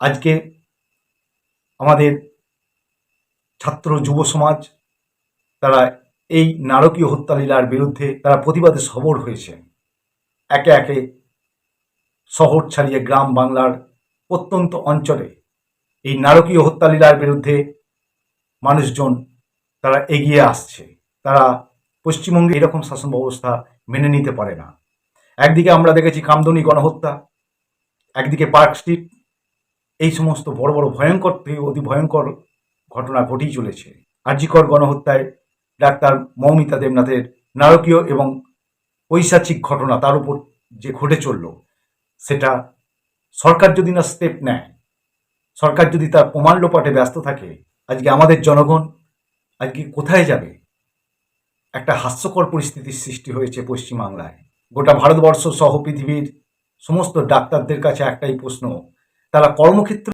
আজকে আমাদের ছাত্র যুব সমাজ, তারা এই নারকীয় হত্যালীলার বিরুদ্ধে তারা প্রতিবাদে সবর হয়েছে। একে একে শহর ছাড়িয়ে গ্রাম বাংলার প্রত্যন্ত অঞ্চলে এই নারকীয় হত্যালীলার বিরুদ্ধে মানুষজন তারা এগিয়ে আসছে। তারা পশ্চিমবঙ্গে এরকম শাসন ব্যবস্থা মেনে নিতে পারে না। একদিকে আমরা দেখেছি কামদুনি গণহত্যা, একদিকে পার্ক স্ট্রিট এই সমস্ত বড় বড় ভয়ঙ্কর অতি ভয়ঙ্কর ঘটনা ঘটেই চলেছে। আর্যিকর গণহত্যায় ডাক্তার মৌমিতা দেবনাথের নারকীয় এবং ঐশাচিক ঘটনা তার উপর যে ঘটে চলল, সেটা সরকার যদি না স্টেপ নেয়, সরকার যদি তার প্রমাণ লোপাটে ব্যস্ত থাকে, আজকে আমাদের জনগণ আজকে কোথায় যাবে? একটা হাস্যকর পরিস্থিতির সৃষ্টি হয়েছে পশ্চিমবাংলায়। গোটা ভারতবর্ষ সহ পৃথিবীর সমস্ত ডাক্তারদের কাছে একটাই প্রশ্ন তারা কর্মক্ষেত্রে